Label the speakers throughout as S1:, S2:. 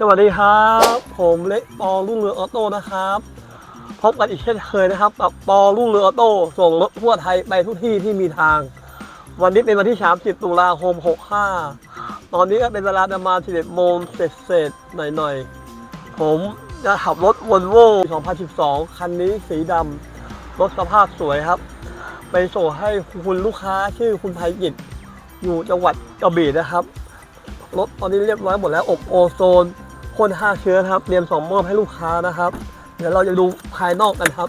S1: สวัสดีครับ ผมเล็กปอรุ่งเรืองออโต้นะครับ พบกันอีกเช่นเคยนะครับกับปอรุ่งเรืองออโต้ส่งรถทั่วไทยไปทุกที่ที่มีทาง วันนี้เป็นวันที่ 30 ตุลาคม 65 ตอนนี้ก็เป็นเวลาประมาณ11โมงเสร็จๆหน่อยๆ ผมจะขับรถวอลโว่2012 คันนี้สีดำรถสภาพสวยครับ ไปส่งให้คุณลูกค้าชื่อคุณไพจิตอยู่จังหวัดกระบี่นะครับรถตอนนี้เรียบร้อยหมดแล้วอบโอโซน พ่นห้าเชื้อครับเตรียมส่งมอบให้ลูกค้านะครับ เดี๋ยวเราจะดูภายนอกกันครับ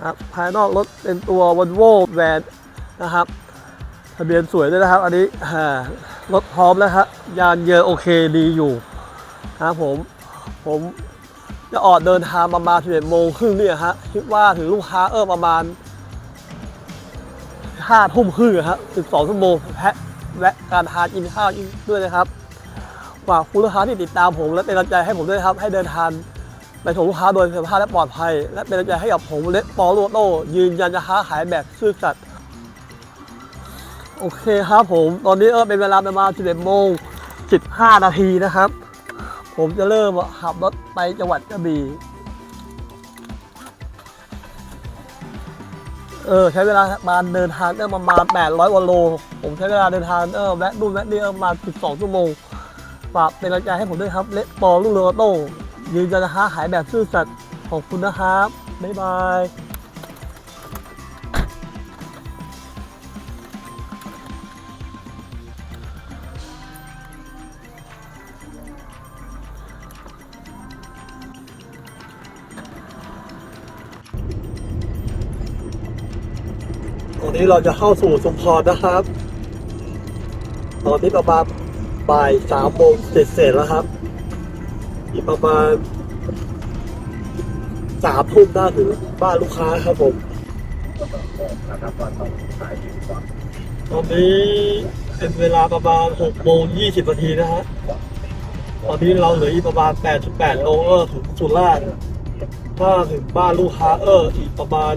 S1: ครับ ภายนอกรถเป็นตัว Volvo Van นนะครับทะเบียนสวยด้วยนะครับ อันนี้รถพร้อมแล้วครับยานเยอะโอเคดีอยู่ครับผมผมจะออกเดินทางประมาณ11โมงครึ่งเนี่ยฮะคิดว่าถึงลูกค้าเออประมาณ5ทุ่มครึ่งอะครับ12ชั่วโมงแพะแวะการทานกินข้าวอีกด้วยนะครับ ฝากคุณลูกค้าที่ติดตามผม และเป็นกำลังใจให้ผมด้วยครับ ให้เดินทางไปส่งลูกค้าโดยสุขภาพและปลอดภัย และเป็นกำลังใจให้กับผมเล็กปอโลโต้ยืนยันจะค้าขายแบบซื่อสัตย์โอเคครับผม ตอนนี้เออเป็นเวลาประมาณ11โมง15 นาทีนะครับ ผมจะเริ่มขับรถไปจังหวัดกระบี่เออใช้เวลาประมาณเดินทางเออประมาณ800กว่าโล ผมใช้เวลาเดินทางเออแวะนู่นแวะนี่เออประมาณ12ชั่วโมง ฝากเป็นกำลังใจให้ผมด้วยครับ เละปอลูกเรือโต้ยืนยันจะค้าขายแบบซื่อสัตย์ขอบคุณนะครับ บ๊ายบายตอนนี้เราจะเข้าสู่ชุมพรนะครับ ตอนนี้ประมาณ บ่ายสามโมงเสร็จแล้วครับ อีกประมาณสามทุ่มน่าถึงบ้านลูกค้าครับผมตอนนี้เป็นเวลาประมาณหกโมงยี่สิบนาทีนะฮะตอนนี้เราเหลืออีกประมาณแปดจุดแปดโลเออถึงสุราษฎร์ถ้าถึงบ้านลูกค้าเอออีกประมาณ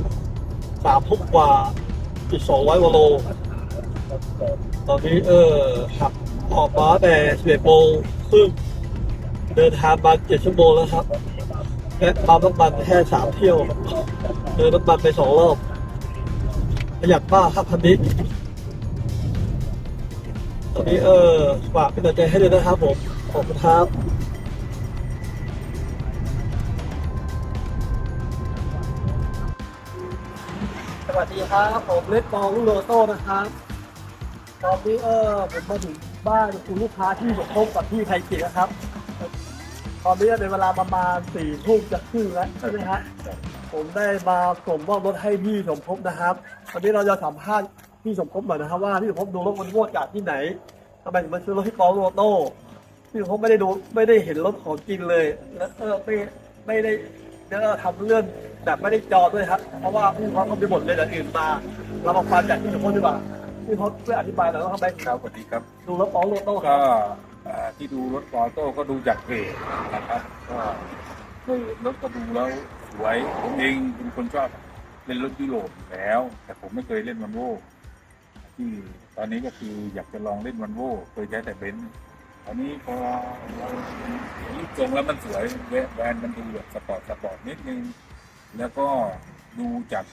S1: สามทุ่มกว่าอีกสองร้อยกว่าโล ตอนนี้เออขับออกมาแต่สิบเอ็ดโมงครึ่งเดินทางมาเจ็ดชั่วโมงแล้วครับแค่ปั๊มน้ำมันแค่สามเที่ยวเดินน้ำมันไปสองรอบประหยัดมากครับคันนี้ตอนนี้เออฝากเป็นกำลังใจให้ด้วยนะครับผม ขอบคุณครับสวัสดีครับ ผมเล็กปองโลโต้นะครับ ตอนนี้เออผมมาถึงบ้านคุณลูกค้าที่สมทบกับพี่ไทยเกียรตินะครับ ตอนนี้เป็นเวลาประมาณสี่ทุ่มจะครึ่งแล้วใช่ไหมฮะผมได้มาส่งมอบรถให้พี่สมทบนะครับตอนนี้เราจะสัมภาษณ์พี่สมทบหน่อยนะครับว่าพี่สมทบดูรถมันโวจากที่ไหนทำไมถึงมาซื้อรถที่ปอโลโต้พี่สมทบไม่ได้ดูไม่ได้เห็นรถของจริงเลย แล้วเออไม่ไม่ได้แล้วก็ทำเรื่องแบบไม่ได้จอด้วยครับ เพราะว่าพี่เขาเขาไปบ่นเลยเดี๋ยวอื่นมา เรามาฟังจากพี่สมทบดีกว่า พี่เขาช่วยอธิบายหน่อยว่าทำไมถึง
S2: ครับสวัสดีครับ
S1: ดูรถปองลูกโลโต้ค
S2: ก็
S1: รับ
S2: เอ่อที่ดูรถปอโต้ก็ดูจากเพจนะครับก็คือรถก็ดูแล้วสวยผมเองเป็นคนชอบเล่นรถยุโรปอยู่แล้ว แต่ผมไม่เคยเล่นวันโวที่ตอนนี้ก็คืออยากจะลองเล่นวันโวเคยใช้แต่เบนซ์ตอนนี้พอเรารูปทรงแล้วมันสวยแวะแวนมันดูแบบสปอร์ตสปอร์ตนิดนึง แล้วก็ดูจาก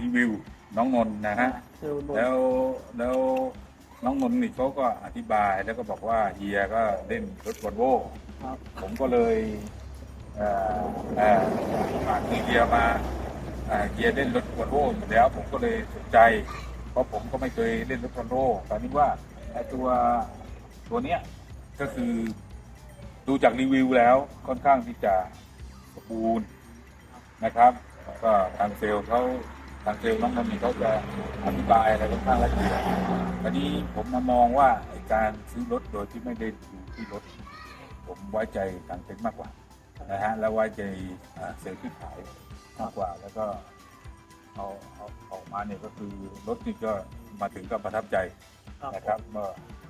S2: รีวิว น้องนนท์นะฮะ
S1: เซลล์หน่อย
S2: แล้วแล้วน้องนนท์นี่เขาก็อธิบายแล้วก็บอกว่าเฮียก็เล่นรถวอลโว
S1: ครับ
S2: ผมก็เลยเอ่อเอ่อผ่านเฮียมาเอ่อเฮียเล่นรถวอลโวอยู่แล้ว ผมก็เลยสนใจ เพราะผมก็ไม่เคยเล่นรถวอลโวตอนนี้ว่าไอ้ตัวตัวเนี้ยก็คือดูจากรีวิวแล้วค่อนข้างที่จะสมบูรณ์นะครับแล้วก็ทางเซลล์เขา ทางเซลล์น้องนนท์นี่เขาจะอธิบายอะไรค่อนข้างละเอียดอันนี้ผมมามองว่าการซื้อรถโดยที่ไม่ได้ดูที่รถ ผมไว้ใจทางเต็นท์มากกว่านะฮะแล้วไว้ใจเซลล์ที่ขายมากกว่าแล้วก็เอาเอาออกมาเนี่ยก็คือรถนี่ก็มาถึงก็ประทับใจนะครับก็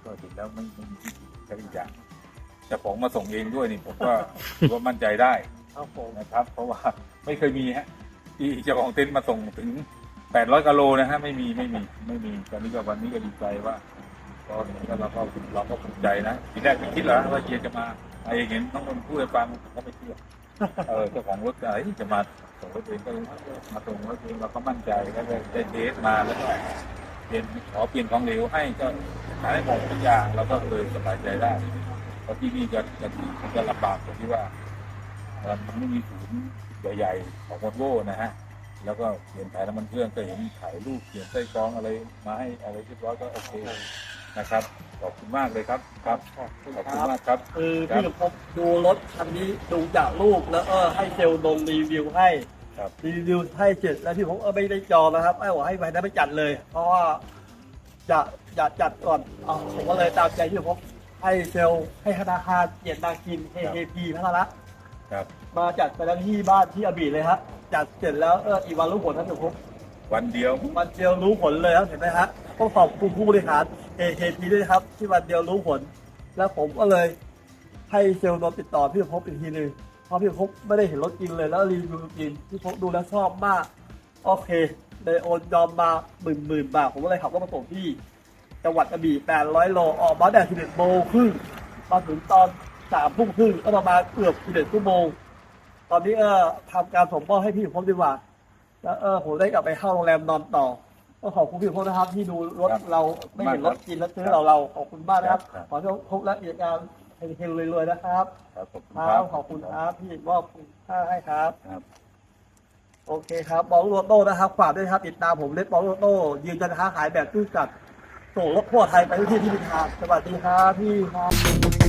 S2: ก็เห็นแล้วไม่ไม่มีที่ใช้อีกอย่างแต่ผมมาส่งเองด้วยนี่ผมก็ว่ามั่นใจได้นะครับ เพราะว่าไม่เคยมีฮะ ที่เจ้าของเต็นท์มาส่งถึง800กิโลนะฮะไม่มีไม่มีไม่มีตอนนี้ก็วันนี้ก็ดีใจว่าก็ก็เราก็เราก็ภูมิใจนะทีแรกไม่คิดหรอว่าเฮียจะมาไอ้เห็นน้องคนพูดให้ฟังผมก็ไม่เชื่อเออเจ้าของรถก็เอ้จะมาส่งรถเองก็มาส่งรถเองเราก็มั่นใจก็เลยได้เทสมาแล้วก็เปลี่ยนขอเปลี่ยนของเหลวให้ก็ขายหมดทุกอย่างเราก็เลยสบายใจได้เพราะที่นี่จะจะจะลำบากตรงที่ว่าเอ่อมันไม่มีศูนย์ ใหญ่ๆของวอลโว่นะฮะแล้วก็เปลี่ยนถ่ายน้ำมันเครื่องก็เห็นถ่ายรูปเปลี่ยนไส้กรองอะไรมาให้อะไรเรียบร้อยก็โอเคนะครับขอบคุณมากเลยครับครับขอบคุณมากครับ
S1: คือพี่สมภพดูรถคันนี้ดูจากรูปแล้วเออให้เซลล์ลงรีวิวให้
S2: ครับ
S1: รีวิวให้เสร็จแล้วพี่ผมเออไม่ได้จองนะครับไอ้บอกให้ไปได้ไม่จัดเลย เพราะว่าจะจะจัดก่อนอ๋อผมก็เลยตามใจพี่ผมให้เซลล์ให้ธนาคารเกียรตินาคิน KKP พัทละ
S2: ครับ
S1: มาจัดไปแล้วที่บ้านที่อบีเลยฮะจัดเสร็จแล้วเอออีกวันรู้ผลท่านสมภพ
S2: วันเดียว
S1: วันเดียวรู้ผลเลยครับเห็นไหมฮะต้องขอบคุณผู้บริหาร AKP ด้วยนะครับ ที่วันเดียวรู้ผล แล้วผมก็เลยให้เซลล์โดนติดต่อพี่พบอีกทีหนึงเพราะพี่พบไม่ได้เห็นรถจริงเลยแล้วรีวิวจริงพี่พบดูแล้วชอบมากโอเคเลยโอนยอมมาหมื่นหมื่นบาทผมก็เลยขับรถมาส่งที่จังหวัดกระบี่800 โล ออกมาแต่11โมงครึ่งมาถึงตอน 3ทุ่มครึ่งก็ประมาณเกือบ11ชั่วโมง ตอนนี้เออทำการส่งมอบให้พี่พบดีกว่าแล้วเออผมได้กลับไปเข้าโรงแรมนอนต่อก็ขอบคุณพี่พงษ์นะครับ ที่ดูรถ
S2: ครับ
S1: เราไม่เห็นรถกินแล้วซื้อเราเราขอบคุณมากนะครับ
S2: ครับ
S1: ขอให้พบและกิจการเฮงๆรวยๆนะครับ
S2: ครับขอบคุณ
S1: ค
S2: ค
S1: รั
S2: รั
S1: บบขอบคุณครับพี่มอบคุณค่าให้ครับ
S2: ครับ
S1: โอเคครับบอลลูนโต้นะครับฝากด้วยครับติดตามผมเล็กบอลลูนโต้ยืนยันค้าขายแบบซื่อสัตย์ส่งรถทั่วไทยไปทุกที่ที่มีทางสวัสดีครับพี่ครับ